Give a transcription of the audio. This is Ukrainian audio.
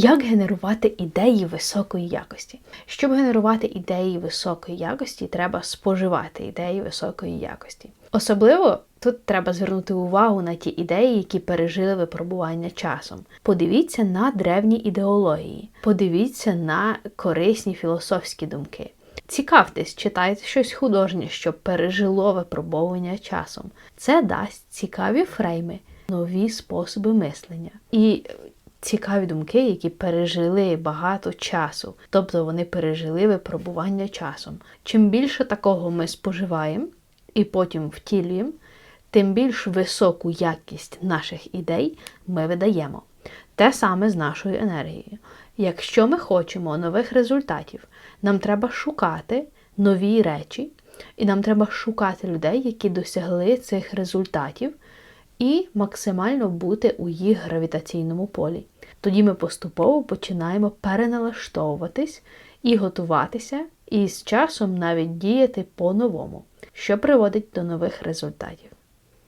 Як генерувати ідеї високої якості? Щоб генерувати ідеї високої якості, треба споживати ідеї високої якості. Особливо тут треба звернути увагу на ті ідеї, які пережили випробування часом. Подивіться на древні ідеології, подивіться на корисні філософські думки. Цікавтесь, читайте щось художнє, що пережило випробовування часом. Це дасть цікаві фрейми, нові способи мислення і цікаві думки, які пережили багато часу, тобто вони пережили випробування часом. Чим більше такого ми споживаємо і потім втілюємо, тим більш високу якість наших ідей ми видаємо. Те саме з нашою енергією. Якщо ми хочемо нових результатів, нам треба шукати нові речі, і нам треба шукати людей, які досягли цих результатів, і максимально бути у їх гравітаційному полі. Тоді ми поступово починаємо переналаштовуватись і готуватися, і з часом навіть діяти по-новому, що приводить до нових результатів.